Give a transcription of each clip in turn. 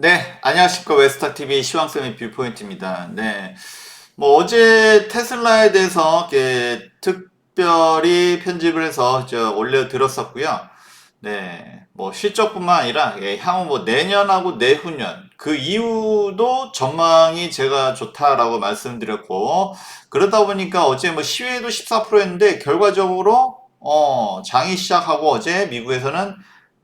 네, 안녕하십니까. 웨스타TV 시황쌤의 뷰포인트입니다. 네. 뭐, 어제 테슬라에 대해서 이렇게 특별히 편집을 해서 저 올려드렸었고요. 네. 뭐, 실적뿐만 아니라 예, 향후 뭐 내년하고 내후년 그 이후도 전망이 제가 좋다라고 말씀드렸고, 그러다 보니까 어제 뭐 시외도 14%였는데 결과적으로 어, 장이 시작하고 어제 미국에서는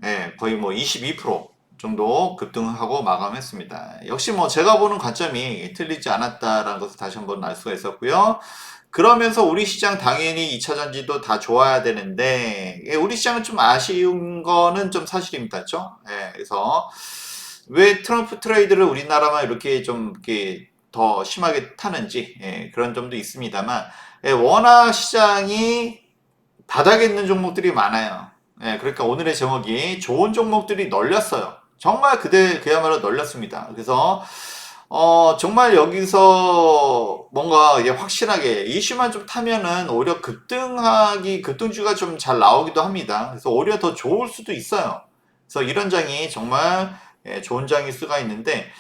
예, 거의 뭐 22% 정도 급등하고 마감했습니다. 역시 뭐 제가 보는 관점이 틀리지 않았다라는 것을 다시 한번 알 수가 있었고요. 그러면서 우리 시장 당연히 2차 전지도 다 좋아야 되는데 예, 우리 시장은 좀 아쉬운 거는 좀 사실입니다. 그렇죠? 예, 그래서 왜 트럼프 트레이드를 우리나라만 이렇게 좀 이렇게 더 심하게 타는지 예, 그런 점도 있습니다만 예, 워낙 시장이 바닥에 있는 종목들이 많아요. 예, 그러니까 오늘의 제목이 좋은 종목들이 널렸어요. 정말 그대 그야말로 널렸습니다. 그래서 어, 정말 여기서 뭔가 이게 확실하게 이슈만 좀 타면은 오히려 급등하기 급등주가 좀 잘 나오기도 합니다. 그래서 오히려 더 좋을 수도 있어요. 그래서 이런 장이 정말 예, 좋은 장일 수가 있는데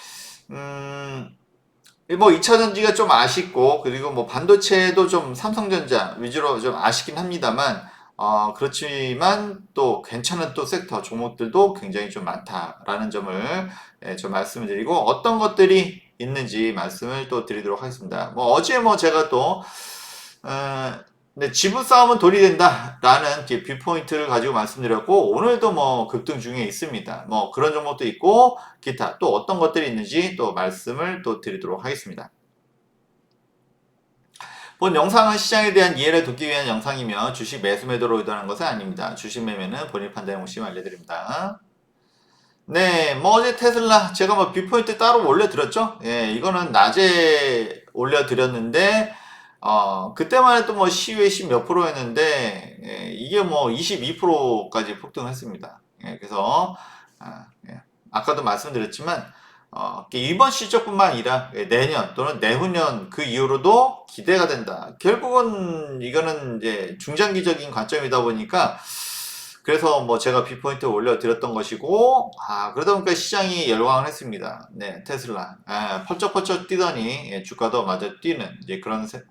음, 뭐 2차 전지가 좀 아쉽고 그리고 뭐 반도체도 좀 삼성전자 위주로 좀 아쉽긴 합니다만 어, 그렇지만 또 괜찮은 또 섹터 종목들도 굉장히 좀 많다라는 점을 예, 좀 말씀을 드리고 어떤 것들이 있는지 말씀을 또 드리도록 하겠습니다. 뭐 어제 뭐 제가 또 어, 네, 지분 싸움은 돈이 된다라는 뷰포인트를 가지고 말씀드렸고 오늘도 뭐 급등 중에 있습니다. 뭐 그런 종목도 있고 기타 또 어떤 것들이 있는지 또 말씀을 또 드리도록 하겠습니다. 본 영상은 시장에 대한 이해를 돕기 위한 영상이며 주식 매수 매도로 의도하는 것은 아닙니다. 주식 매매는 본인 판단에 오시면 알려드립니다. 네, 뭐 어제 테슬라 제가 뭐 뷰포인트 따로 올려드렸죠? 예, 이거는 낮에 올려드렸는데 어, 그때만 해도 뭐 시외 10몇 프로였는데 예, 이게 뭐 22%까지 폭등했습니다. 예, 그래서 아, 예, 아까도 말씀드렸지만 어, 이번 실적뿐만 아니라 내년 또는 내후년 그 이후로도 기대가 된다. 결국은 이거는 이제 중장기적인 관점이다 보니까 그래서 뭐 제가 비포인트 올려드렸던 것이고 아 그러다 보니까 시장이 열광을 했습니다. 네 테슬라 아, 펄쩍펄쩍 뛰더니 예, 주가도 마저 뛰는 이제 그런 세,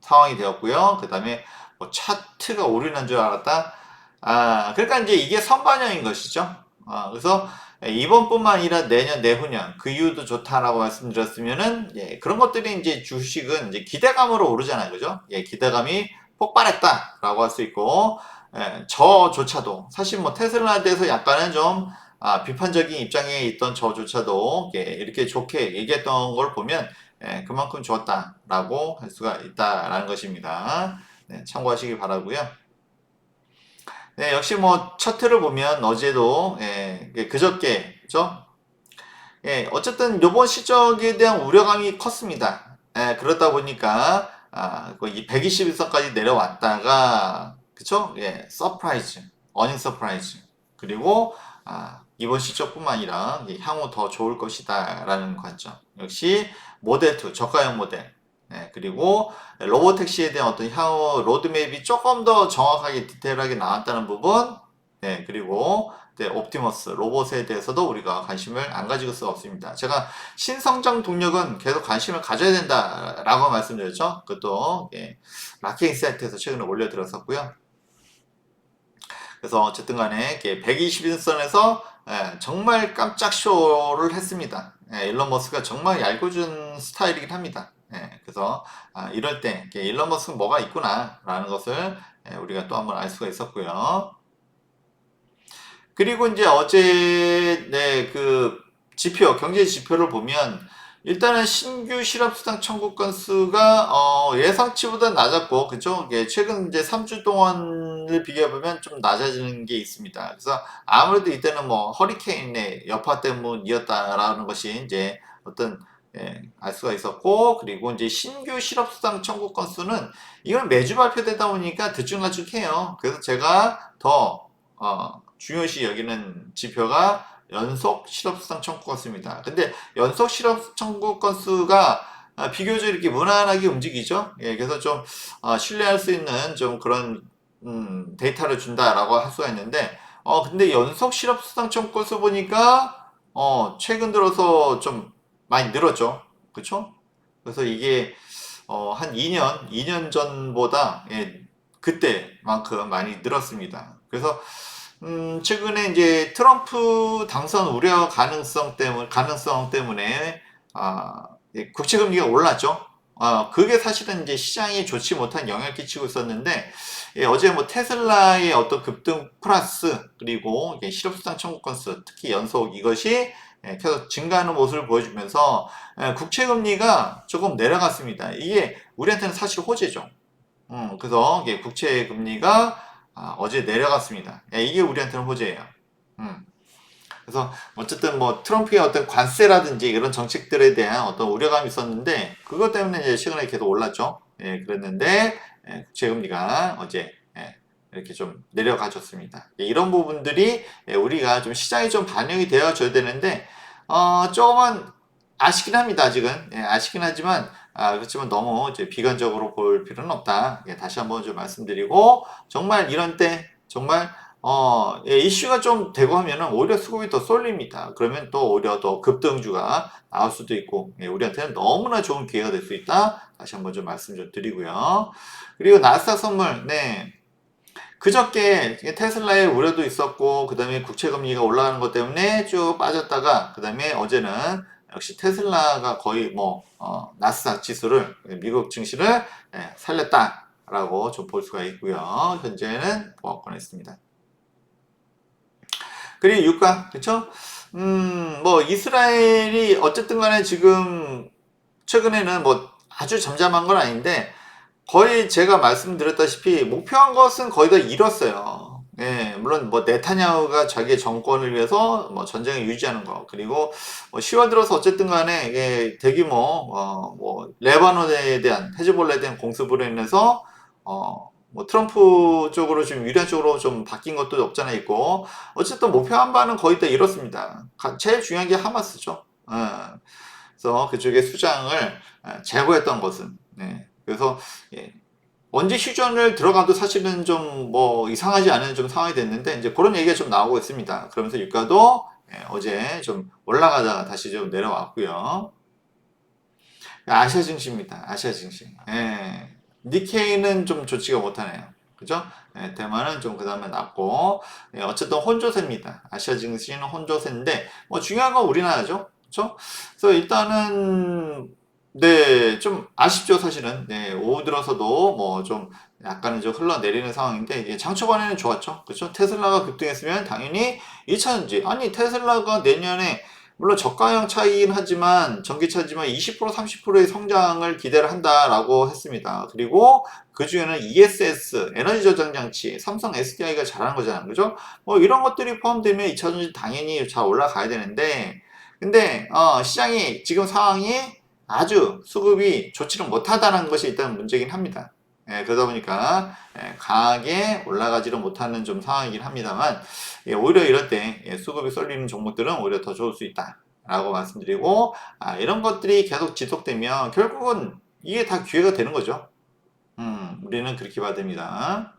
상황이 되었고요. 그 다음에 뭐 차트가 오르는 줄 알았다. 아 그러니까 이제 이게 선반영인 것이죠. 아, 그래서 이번뿐만 아니라 내년, 내후년 그 이유도 좋다라고 말씀드렸으면은 예, 그런 것들이 이제 주식은 이제 기대감으로 오르잖아요, 그죠? 예, 기대감이 폭발했다라고 할 수 있고 예, 저조차도 사실 뭐 테슬라에 대해서 약간은 좀 아, 비판적인 입장에 있던 저조차도 예, 이렇게 좋게 얘기했던 걸 보면 예, 그만큼 좋았다라고 할 수가 있다라는 것입니다. 네, 참고하시기 바라고요. 네, 역시 뭐 차트를 보면 어제도 예, 그저께 그죠? 예, 어쨌든 요번 실적에 대한 우려감이 컸습니다. 예, 그렇다 보니까 아, 이 121선까지 내려왔다가 그쵸? 예, 서프라이즈, 어닝 서프라이즈 그리고 아, 이번 실적뿐만 아니라 향후 더 좋을 것이다라는 관점. 역시 모델 2 저가형 모델 네, 그리고 로보택시에 대한 어떤 향후 로드맵이 조금 더 정확하게 디테일하게 나왔다는 부분, 네, 그리고 네, 옵티머스 로봇에 대해서도 우리가 관심을 안 가지고 수 없습니다. 제가 신성장 동력은 계속 관심을 가져야 된다라고 말씀드렸죠. 그것도 예, 마케팅 사이트에서 최근에 올려드렸었고요. 그래서 어쨌든 간에 121선에서 예, 정말 깜짝 쇼를 했습니다. 예, 일론 머스가 정말 얄궂은 스타일이긴 합니다. 예, 그래서 아, 이럴 때 일론 머스크 뭐가 있구나라는 것을 예, 우리가 또 한번 알 수가 있었고요. 그리고 이제 어제 네, 그 지표 경제 지표를 보면 일단은 신규 실업 수당 청구 건수가 어, 예상치보다 낮았고 그죠? 예, 최근 이제 3주 동안을 비교해 보면 좀 낮아지는 게 있습니다. 그래서 아무래도 이때는 뭐 허리케인의 여파 때문이었다라는 것이 이제 어떤 예, 알 수가 있었고 그리고 이제 신규 실업수당 청구 건수는 이건 매주 발표되다 보니까 들쭉날쭉해요. 그래서 제가 더 어, 중요시 여기는 지표가 연속 실업수당 청구 건수입니다. 근데 연속 실업 청구 건수가 아, 비교적 이렇게 무난하게 움직이죠. 예, 그래서 좀 어, 신뢰할 수 있는 좀 그런 음, 데이터를 준다라고 할 수가 있는데 어 근데 연속 실업수당 청구 건수 보니까 어, 최근 들어서 좀 많이 늘었죠. 그쵸? 그래서 이게, 어, 한 2년, 2년 전보다, 예, 그때만큼 많이 늘었습니다. 그래서, 음, 최근에 이제 트럼프 당선 우려 가능성 때문, 가능성 때문에, 아, 예, 국채 금리가 올랐죠. 아, 그게 사실은 이제 시장이 좋지 못한 영향을 끼치고 있었는데, 예, 어제 뭐 테슬라의 어떤 급등 플러스, 그리고 실업수당 청구 건수, 특히 연속 이것이 예, 계속 증가하는 모습을 보여주면서, 예, 국채 금리가 조금 내려갔습니다. 이게 우리한테는 사실 호재죠. 음, 그래서 이게 국채 금리가 아, 어제 내려갔습니다. 예, 이게 우리한테는 호재예요. 음. 그래서 어쨌든 뭐 트럼프의 어떤 관세라든지 이런 정책들에 대한 어떤 우려감이 있었는데 그것 때문에 이제 최근에 계속 올랐죠. 예, 그랬는데 예, 국채 금리가 어제 예, 이렇게 좀 내려가졌습니다. 예, 이런 부분들이 예, 우리가 좀 시장에 좀 반영이 되어줘야 되는데 어, 조금은 아쉽긴 합니다. 아직은 예, 아쉽긴 하지만 아, 그렇지만 너무 이제 비관적으로 볼 필요는 없다. 예, 다시 한번 좀 말씀드리고 정말 이런 때 정말 어, 예, 이슈가 좀 되고 하면은 오히려 수급이 더 쏠립니다. 그러면 또 오히려 더 급등주가 나올 수도 있고, 예, 우리한테는 너무나 좋은 기회가 될 수 있다. 다시 한번 좀 말씀 좀 드리고요. 그리고 나스닥 선물, 네. 그저께 테슬라의 우려도 있었고, 그 다음에 국채 금리가 올라가는 것 때문에 쭉 빠졌다가, 그 다음에 어제는 역시 테슬라가 거의 뭐, 어, 나스닥 지수를, 미국 증시를 예, 살렸다라고 좀 볼 수가 있고요. 현재는 보합권 했습니다. 그리고 유가, 그쵸? 음, 뭐, 이스라엘이 어쨌든 간에 지금, 최근에는 뭐, 아주 잠잠한 건 아닌데, 거의 제가 말씀드렸다시피, 목표한 것은 거의 다 이뤘어요. 예, 물론 뭐, 네타냐후가 자기의 정권을 위해서 뭐, 전쟁을 유지하는 거, 그리고 뭐 10월 들어서 어쨌든 간에, 이게 대규모, 어, 뭐, 레바논에 대한, 헤즈볼라에 대한 공습으로 인해서, 어, 뭐 트럼프 쪽으로 좀 유리한 쪽으로 좀 바뀐 것도 없잖아 있고 어쨌든 목표한 바는 거의 다 이렇습니다. 제일 중요한 게 하마스죠. 예. 그래서 그쪽의 수장을 예, 제거했던 것은 네. 그래서 예. 언제 휴전을 들어가도 사실은 좀 뭐 이상하지 않은 좀 상황이 됐는데 이제 그런 얘기가 좀 나오고 있습니다. 그러면서 유가도 예, 어제 좀 올라가다가 다시 좀 내려왔고요. 아시아 증시입니다. 아시아 증시. 예. 니케이는 좀 좋지가 못하네요. 그죠? 네, 대만은 좀 그 다음에 낮고, 네, 어쨌든 혼조세입니다. 아시아 증시는 혼조세인데, 뭐 중요한 건 우리나라죠. 그죠? 그래서 일단은, 네, 좀 아쉽죠, 사실은. 네, 오후 들어서도 뭐 좀 약간은 좀 흘러내리는 상황인데, 장 초반에는 좋았죠. 그죠? 테슬라가 급등했으면 당연히 2차전지. 아니, 테슬라가 내년에 물론 저가형 차이긴 하지만 전기차지만 20% 30%의 성장을 기대를 한다라고 했습니다. 그리고 그 중에는 ESS 에너지 저장 장치, 삼성 SDI가 잘하는 거잖아요. 그죠? 뭐 이런 것들이 포함되면 2차전지 당연히 잘 올라가야 되는데 근데 어, 시장이 지금 상황이 아주 수급이 좋지는 못하다는 것이 일단 문제긴 합니다. 예, 그러다 보니까 예, 강하게 올라가지를 못하는 좀 상황이긴 합니다만 예, 오히려 이럴 때 예, 수급이 쏠리는 종목들은 오히려 더 좋을 수 있다 라고 말씀드리고 아, 이런 것들이 계속 지속되면 결국은 이게 다 기회가 되는 거죠. 음, 우리는 그렇게 봐야 됩니다.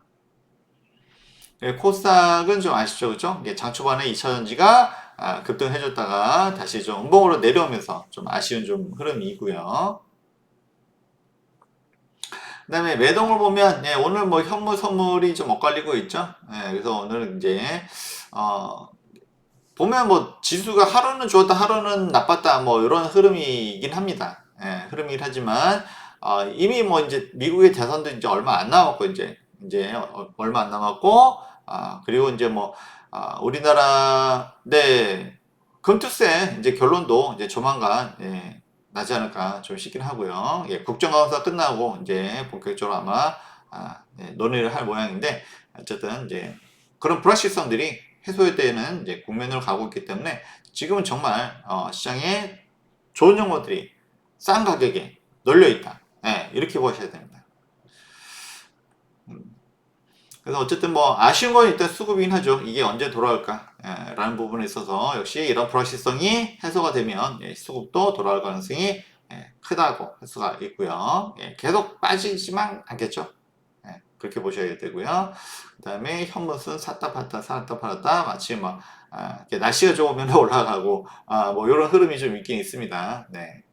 예, 코스닥은 좀 아쉽죠? 그죠? 장 초반에 2차전지가 아, 급등해줬다가 다시 좀 음봉으로 내려오면서 좀 아쉬운 좀 흐름이고요 그 다음에 매동을 보면 예, 오늘 뭐 현물 선물이 좀 엇갈리고 있죠. 예, 그래서 오늘은 이제 어, 보면 뭐 지수가 하루는 좋았다 하루는 나빴다 뭐 이런 흐름이긴 합니다. 예, 흐름이긴 하지만 어, 이미 뭐 이제 미국의 대선도 이제 얼마 안 남았고 이제 이제 어, 얼마 안 남았고 아, 그리고 이제 뭐 아, 우리나라 네 금투세 이제 결론도 이제 조만간 예, 나지 않을까 좀 싶긴 하고요. 예, 국정감사 끝나고 이제 본격적으로 아마 아, 예, 논의를 할 모양인데 어쨌든 이제 그런 불확실성들이 해소되는 이제 국면으로 가고 있기 때문에 지금은 정말 어, 시장에 좋은 정보들이 싼 가격에 널려 있다. 예, 이렇게 보셔야 됩니다. 음, 그래서 어쨌든 뭐 아쉬운 건 일단 수급이긴 하죠. 이게 언제 돌아올까? 예, 라는 부분에 있어서 역시 이런 불확실성이 해소가 되면 예, 수급도 돌아올 가능성이 예, 크다고 할 수가 있고요. 계속 빠지지만 않겠죠. 그렇게 보셔야 되고요. 그 다음에 현무슨 샀다 팔았다 샀다 팔았다 마치 뭐 아, 날씨가 좋으면 올라가고 아, 뭐 이런 흐름이 좀 있긴 있습니다. 네.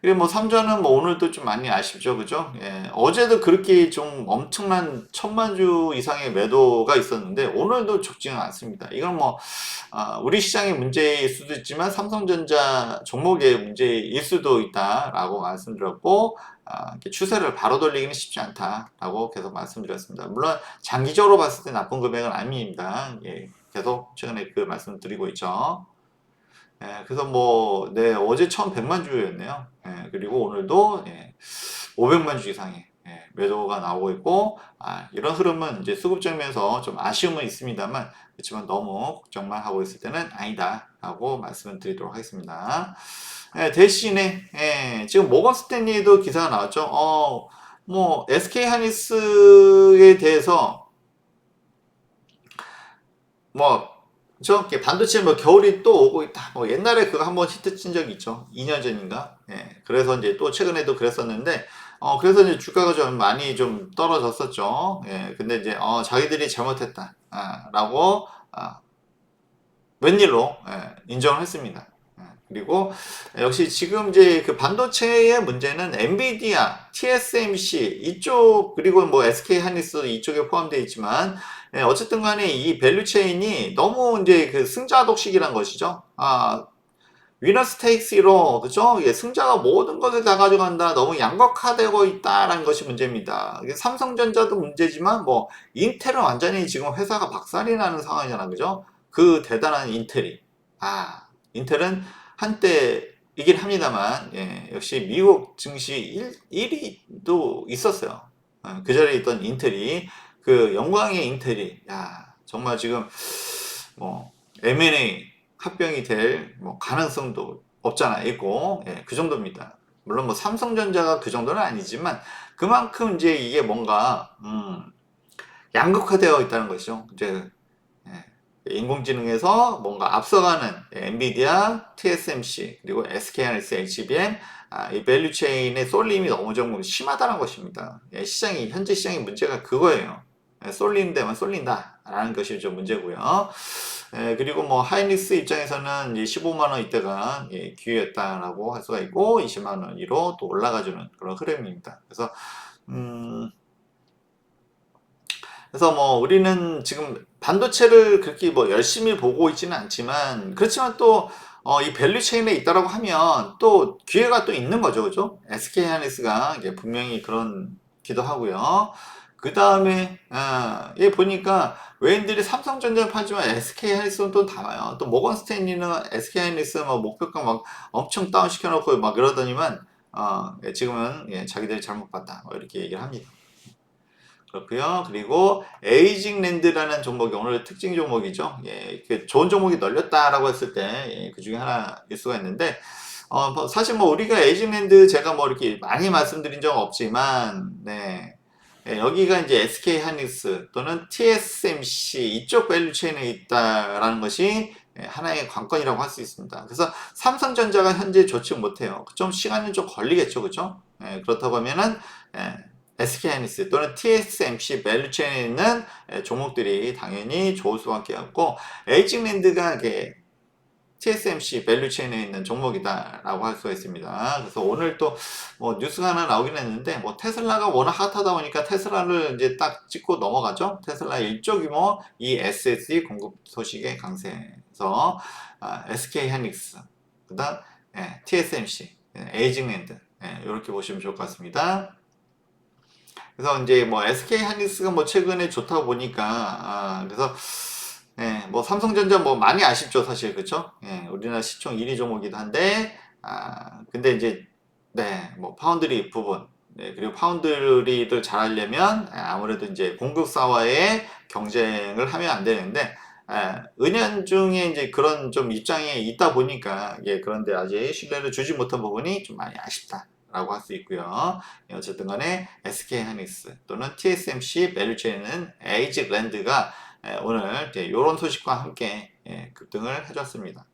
그리고 뭐 삼전은 뭐 오늘도 좀 많이 아쉽죠, 그죠? 예, 어제도 그렇게 좀 엄청난 천만 주 이상의 매도가 있었는데 오늘도 적지는 않습니다. 이건 뭐 아, 우리 시장의 문제일 수도 있지만 삼성전자 종목의 문제일 수도 있다라고 말씀드렸고 아, 추세를 바로 돌리기는 쉽지 않다라고 계속 말씀드렸습니다. 물론 장기적으로 봤을 때 나쁜 금액은 아닙니다. 예, 계속 최근에 그 말씀드리고 있죠. 예, 그래서 뭐, 네, 어제 처음 100만 주였네요. 예, 그리고 오늘도 예, 500만 주 이상의 예, 매도가 나오고 있고, 아, 이런 흐름은 이제 수급적면서 좀 아쉬움은 있습니다만, 그렇지만 너무 걱정만 하고 있을 때는 아니다 라고 말씀을 드리도록 하겠습니다. 예, 대신에 예, 지금 모건 스탠리도 기사가 나왔죠. 어, 뭐 SK 하니스에 대해서 뭐 저렇게 반도체 뭐 겨울이 또 오고 있다. 뭐 옛날에 그거 한번 히트 친 적이 있죠. 2년 전인가? 예. 그래서 이제 또 최근에도 그랬었는데, 어, 그래서 이제 주가가 좀 많이 좀 떨어졌었죠. 예. 근데 이제, 어, 자기들이 잘못했다. 아, 라고, 아, 웬일로, 예, 인정을 했습니다. 예. 그리고 역시 지금 이제 그 반도체의 문제는 엔비디아, TSMC 이쪽 그리고 뭐 SK 하니스 이쪽에 포함되어 있지만 예, 어쨌든 간에 이 밸류 체인이 너무 이제 그 승자 독식이란 것이죠. 아, 위너 스 테이크스로 그죠? 예, 승자가 모든 것을 다 가져간다. 너무 양극화되고 있다라는 것이 문제입니다. 삼성전자도 문제지만 뭐 인텔은 완전히 지금 회사가 박살이 나는 상황이잖아, 그죠? 그 대단한 인텔이 아 인텔은 한때 이긴 합니다만 예, 역시 미국 증시 1, 1위도 있었어요. 어, 그 자리에 있던 인텔이 그 영광의 인텔이 야 정말 지금 뭐 M&A 합병이 될 뭐 가능성도 없잖아 있고 예, 그 정도입니다. 물론 뭐 삼성전자가 그 정도는 아니지만 그만큼 이제 이게 뭔가 음, 양극화되어 있다는 것이죠. 이제 예, 인공지능에서 뭔가 앞서가는 엔비디아, TSMC 그리고 SK하이닉스, HBM 아, 이 밸류 체인의 쏠림이 너무 좀 심하다는 것입니다. 예, 시장이 현재 시장의 문제가 그거예요. 예, 쏠리는 데만 쏠린다라는 것이 좀 문제고요. 예, 그리고 뭐 하이닉스 입장에서는 15만 원 이때가 예, 기회였다라고 할 수가 있고 20만 원 위로 또 올라가주는 그런 흐름입니다. 그래서 음, 그래서 뭐 우리는 지금 반도체를 그렇게 뭐 열심히 보고 있지는 않지만 그렇지만 또 어, 이 밸류 체인에 있다라고 하면 또 기회가 또 있는 거죠, 그죠? SK 하이닉스가 이게 분명히 그런 기도 하고요. 그 다음에 아, 얘 보니까 외인들이 삼성전자를 팔지만 SK 하이닉스는 또 담아요. 또 모건 스탠리는 SK 하이닉스 막 목표가 막 엄청 다운 시켜놓고 막 그러더니만 어, 예, 지금은 예, 자기들이 잘못 봤다 뭐 이렇게 얘기를 합니다. 그렇고요. 그리고 에이징 랜드라는 종목이 오늘 특징 종목이죠. 예, 그 좋은 종목이 널렸다라고 했을 때 예, 그 중에 하나일 수가 있는데 어, 뭐 사실 뭐 우리가 에이징 랜드 제가 뭐 이렇게 많이 말씀드린 적은 없지만 네. 예, 여기가 이제 SK 하이닉스 또는 TSMC 이쪽 밸류 체인에 있다라는 것이 예, 하나의 관건이라고 할 수 있습니다. 그래서 삼성전자가 현재 좋지 못해요. 좀 시간은 좀 걸리겠죠, 그죠? 예, 그렇다고 하면은 SK 하이닉스 또는 TSMC 밸류 체인에 있는 예, 종목들이 당연히 좋을 수밖에 없고 에이징랜드가 이게 TSMC 밸류 체인에 있는 종목이다라고 할 수가 있습니다. 그래서 오늘 또 뭐 뉴스가 하나 나오긴 했는데 뭐 테슬라가 워낙 핫하다 보니까 테슬라를 이제 딱 찍고 넘어가죠. 테슬라 1조 규모 이 SSD 공급 소식의 강세에서 아, SK 하이닉스 그다음 예, TSMC 예, 에이징랜드 예, 이렇게 보시면 좋을 것 같습니다. 그래서 이제 뭐 SK 하이닉스가 뭐 최근에 좋다 보니까 아, 그래서 예, 뭐 삼성전자 뭐 많이 아쉽죠 사실 그렇죠? 예, 우리나라 시총 1위 종목이기도 한데 아 근데 이제 네, 뭐 파운드리 부분 네, 그리고 파운드리를 잘하려면 예, 아무래도 이제 공급사와의 경쟁을 하면 안 되는데 예, 은연중에 이제 그런 좀 입장에 있다 보니까 예, 그런데 아직 신뢰를 주지 못한 부분이 좀 많이 아쉽다. 라고 할 수 있고요. 예, 어쨌든 간에 SK 하이닉스 또는 TSMC 밸류체인은 에이직랜드가 예, 오늘 이런 소식과 함께 예, 급등을 해줬습니다.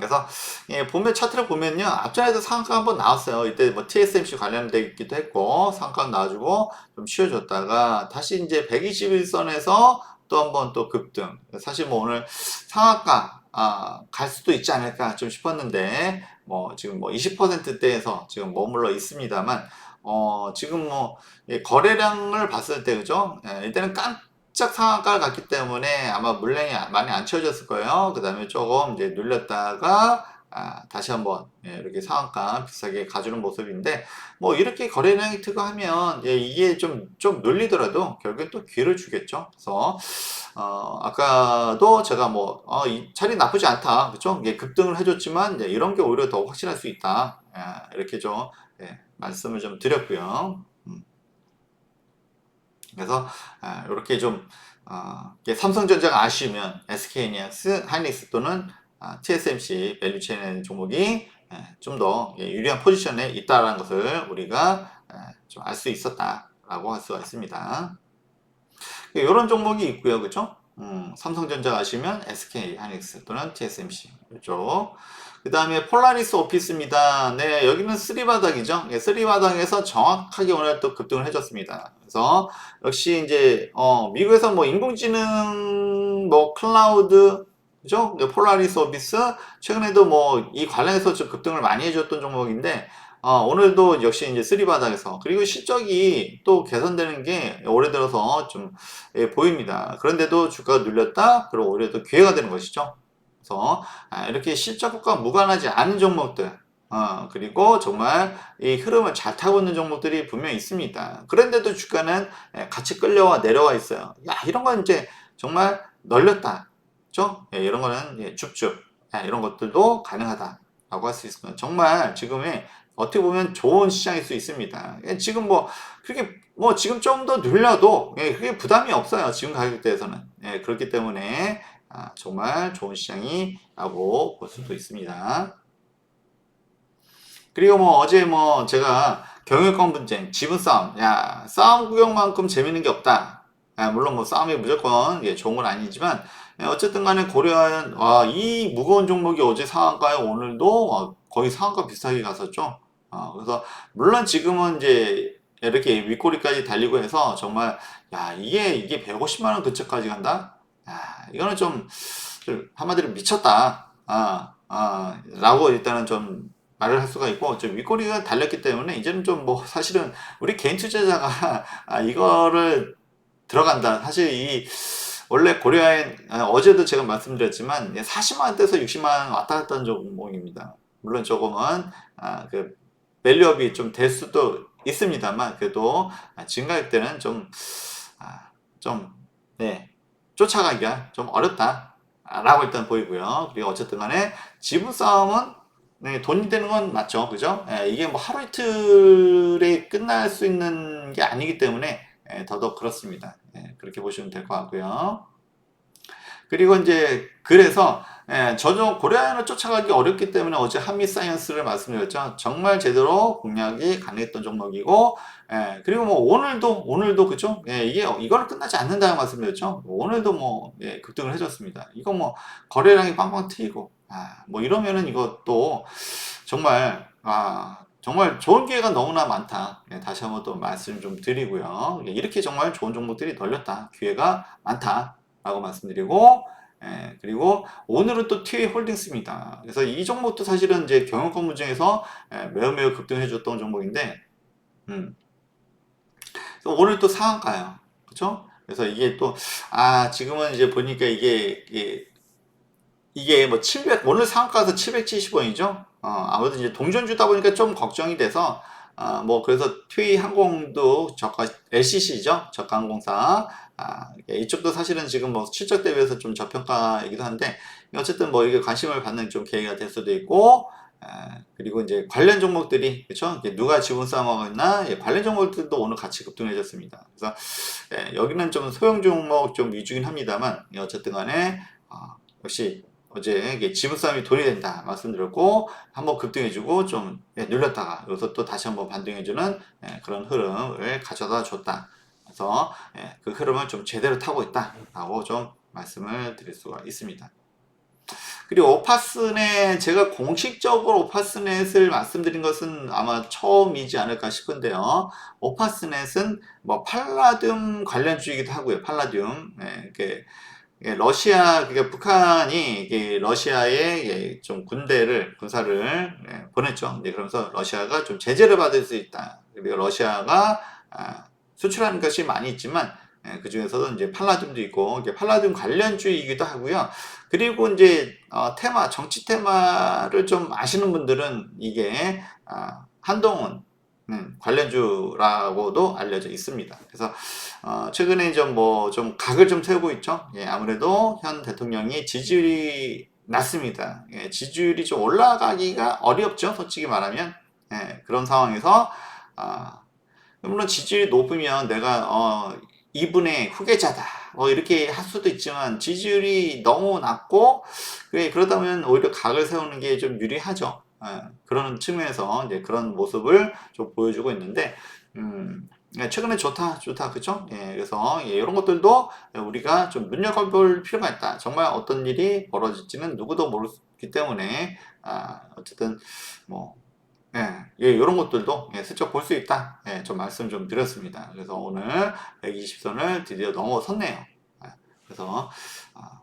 그래서 예, 보면 차트를 보면요. 앞전에도 상한가 한번 나왔어요. 이때 뭐 TSMC 관련돼 있기도 했고 상한가 나와주고 좀 쉬어줬다가 다시 이제 121선에서 또 한번 또 급등. 사실 뭐 오늘 상한가 아, 갈 수도 있지 않을까 좀 싶었는데 뭐 지금 뭐 20%대에서 지금 머물러 있습니다만 어 지금 뭐 예, 거래량을 봤을 때 그죠 예, 일단은 깜짝 상한가를 갔기 때문에 아마 물량이 많이 안 채워졌을 거예요 그 다음에 조금 이제 눌렸다가 아, 다시 한번 예, 이렇게 상한가 비싸게 가주는 모습인데 뭐 이렇게 거래량이 트고하면 예, 이게 좀 좀 눌리더라도 결국엔 또 기회를 주겠죠. 그래서 어, 아까도 제가 뭐 어, 이 차리 나쁘지 않다, 그렇죠? 예, 급등을 해줬지만 예, 이런 게 오히려 더 확실할 수 있다. 예, 이렇게 좀 예, 말씀을 좀 드렸고요. 음. 그래서 아, 이렇게 좀 어, 삼성전자가 아쉬우면 SK이닉스, 하이닉스 또는 아, TSMC 밸류체인 종목이 좀 더 유리한 포지션에 있다는 것을 우리가 좀 알 수 있었다라고 할 수가 있습니다. 이런 종목이 있고요, 그렇죠? 음, 삼성전자 가시면 SK 하이닉스 또는 TSMC 이쪽. 그 다음에 폴라리스 오피스입니다. 네, 여기는 3바닥이죠. 네, 3바닥에서 정확하게 오늘 또 급등을 해줬습니다. 그래서 역시 이제 어, 미국에서 뭐 인공지능, 뭐 클라우드 그죠? 폴라리스 오피스 최근에도 뭐 이 관련해서 좀 급등을 많이 해줬던 종목인데 어, 오늘도 역시 이제 쓰리 바닥에서 그리고 실적이 또 개선되는 게 올해 들어서 좀 예, 보입니다. 그런데도 주가가 눌렸다. 그리고 또 기회가 되는 것이죠. 그래서 아, 이렇게 실적과 무관하지 않은 종목들 어, 그리고 정말 이 흐름을 잘 타고 있는 종목들이 분명히 있습니다. 그런데도 주가는 예, 같이 끌려와 내려와 있어요. 야 이런 건 이제 정말 널렸다. 그죠? 예, 이런 거는 예, 줍줍 예, 이런 것들도 가능하다 라고 할 수 있습니다. 정말 지금의 어떻게 보면 좋은 시장일 수 있습니다. 예, 지금 뭐 그렇게 뭐 지금 좀 더 늘려도 예, 그게 부담이 없어요. 지금 가격대에서는 예, 그렇기 때문에 아, 정말 좋은 시장이 라고 볼 수도 있습니다. 그리고 뭐 어제 뭐 제가 경영권 분쟁, 지분 싸움, 야 싸움 구경만큼 재밌는 게 없다. 야, 물론 뭐 싸움이 무조건 예, 좋은 건 아니지만 예, 어쨌든 간에 고려한 와, 이 무거운 종목이 어제 상한가에 오늘도 거의 상한가 비슷하게 갔었죠. 어, 그래서 물론 지금은 이제 이렇게 윗꼬리까지 달리고 해서 정말 야 이게 이게 150만 원 근처까지 간다. 야 이거는 좀, 좀 한마디로 미쳤다. 아, 아, 라고 일단은 좀 말을 할 수가 있고 좀 윗꼬리가 달렸기 때문에 이제는 좀 뭐 사실은 우리 개인 투자자가 아, 이거를 들어간다. 사실 이 원래 고려엔 아, 어제도 제가 말씀드렸지만 40만 원대에서 60만 원 왔다 갔다 하는 종목입니다. 물론 조금은 아, 그 밸류업이 좀 될 수도 있습니다만 그래도 지금 가격대는 좀 아, 좀 네, 쫓아가기가 좀 어렵다 라고 일단 보이고요. 그리고 어쨌든 간에 지분 싸움은 네, 돈이 되는 건 맞죠. 그죠? 예, 이게 뭐 하루 이틀에 끝날 수 있는 게 아니기 때문에 예, 더더욱 그렇습니다. 예, 그렇게 보시면 될 것 같고요. 그리고 이제 그래서 예, 저도 고려아연을 쫓아가기 어렵기 때문에 어제 한미 사이언스를 말씀드렸죠. 정말 제대로 공략이 가능했던 종목이고 예, 그리고 뭐 오늘도 오늘도 그죠? 예, 이게 이거는 끝나지 않는다고 말씀드렸죠. 오늘도 뭐 예, 급등을 해줬습니다. 이거 뭐 거래량이 빵빵 트이고 아, 뭐 이러면은 이것도 정말 아 정말 좋은 기회가 너무나 많다. 예, 다시 한번 또 말씀 좀 드리고요. 예, 이렇게 정말 좋은 종목들이 널렸다. 기회가 많다 라고 말씀드리고 예, 그리고 오늘은 또 TA 홀딩스입니다. 그래서 이 종목도 사실은 이제 경영권 문중에서 예, 매우 매우 급등해 줬던 종목인데, 음. 오늘 또 상한가요. 그렇죠? 그래서 이게 또, 아, 지금은 이제 보니까 이게, 이게, 이게 뭐 700, 오늘 상한가에서 770원이죠? 어, 아무래도 이제 동전주다 보니까 좀 걱정이 돼서 아, 뭐 그래서 트위 항공도 저가 LCC죠? 저가 항공사. 아, 이쪽도 사실은 지금 뭐 실적 대비해서 좀 저평가이기도 한데 어쨌든 뭐 이게 관심을 받는 좀 계기가 될 수도 있고 아, 그리고 이제 관련 종목들이 그렇죠 누가 지분 싸움하고 있나 예, 관련 종목들도 오늘 같이 급등해졌습니다. 그래서 예, 여기는 좀 소형 종목 좀 위주긴 합니다만 예, 어쨌든 간에 어, 역시 어제 지분 싸움이 돈이 된다 말씀드렸고 한번 급등해주고 좀 예, 눌렸다가 여기서 또 다시 한번 반등해주는 예, 그런 흐름을 가져다 줬다. 그래서 예, 그 흐름을 좀 제대로 타고 있다라고 좀 말씀을 드릴 수가 있습니다. 그리고 오파스넷 제가 공식적으로 오파스넷을 말씀드린 것은 아마 처음이지 않을까 싶은데요. 오파스넷은 뭐 팔라듐 관련 주이기도 하고요. 팔라듐. 예, 이렇게 예, 러시아, 그러니까 북한이 러시아에 예, 좀 군대를, 군사를 예, 보냈죠. 그러면서 러시아가 좀 제재를 받을 수 있다. 그리고 러시아가 아, 수출하는 것이 많이 있지만 예, 그 중에서도 이제 팔라듐도 있고 팔라듐 관련주이기도 하고요. 그리고 이제 어, 테마, 정치 테마를 좀 아시는 분들은 이게 아, 한동훈 음, 관련주라고도 알려져 있습니다. 그래서 어, 최근에 좀 뭐 좀 각을 좀 세우고 있죠. 예, 아무래도 현 대통령이 지지율이 낮습니다. 예, 지지율이 좀 올라가기가 어렵죠. 솔직히 말하면 예, 그런 상황에서 아, 물론 지지율이 높으면 내가 어, 이분의 후계자다. 뭐 이렇게 할 수도 있지만 지지율이 너무 낮고 그래 그러다면 오히려 각을 세우는 게 좀 유리하죠. 예, 그런 측면에서 이제 그런 모습을 좀 보여주고 있는데 음, 예, 최근에 좋다 좋다 그죠? 예, 그래서 예, 이런 것들도 우리가 좀 눈여겨볼 필요가 있다. 정말 어떤 일이 벌어질지는 누구도 모르기 때문에 아, 어쨌든 뭐 예, 예, 이런 것들도 예, 슬쩍 볼 수 있다. 예, 좀 말씀 좀 드렸습니다. 그래서 오늘 120선을 드디어 넘어섰네요. 예, 그래서 아,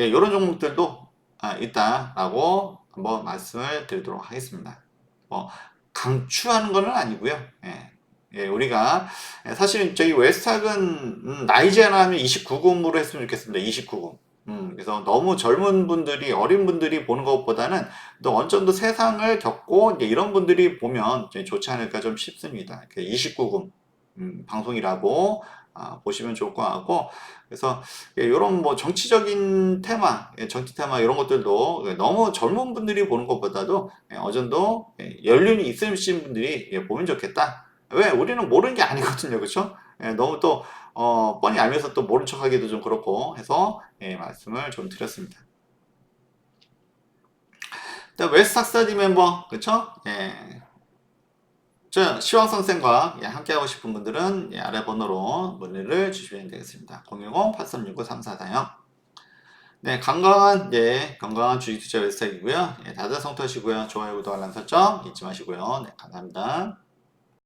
예, 이런 종목들도 아, 있다라고 한번 말씀을 드리도록 하겠습니다. 뭐 강추하는 것은 아니고요. 예, 예, 우리가 예, 사실은 저희 웨스탁은 음, 나이 제한하면 29금으로 했으면 좋겠습니다. 29금. 음, 그래서 너무 젊은 분들이 어린 분들이 보는 것보다는 또 어느 정도 세상을 겪고 이런 분들이 보면 좋지 않을까 좀 싶습니다. 29금 음, 방송이라고 아, 보시면 좋을 것 같고 그래서 이런 뭐 정치적인 테마, 예, 정치 테마 이런 것들도 너무 젊은 분들이 보는 것보다도 예, 예, 연륜이 있으신 분들이 예, 보면 좋겠다. 왜? 우리는 모르는 게 아니거든요. 그렇죠? 예, 너무 또 어, 뻔히 알면서 또 모른 척하기도 좀 그렇고 해서 예, 말씀을 좀 드렸습니다. 웨스탁스터디 멤버 그쵸? 예. 저 시황 선생과 예, 함께하고 싶은 분들은 예, 아래 번호로 문의를 주시면 되겠습니다. 010-8369-3440 네, 건강한 예, 건강한 주식 투자 웨스탁이고요. 예, 다들 성투하시고요. 좋아요, 구독, 알람 설정 잊지 마시고요. 네, 감사합니다.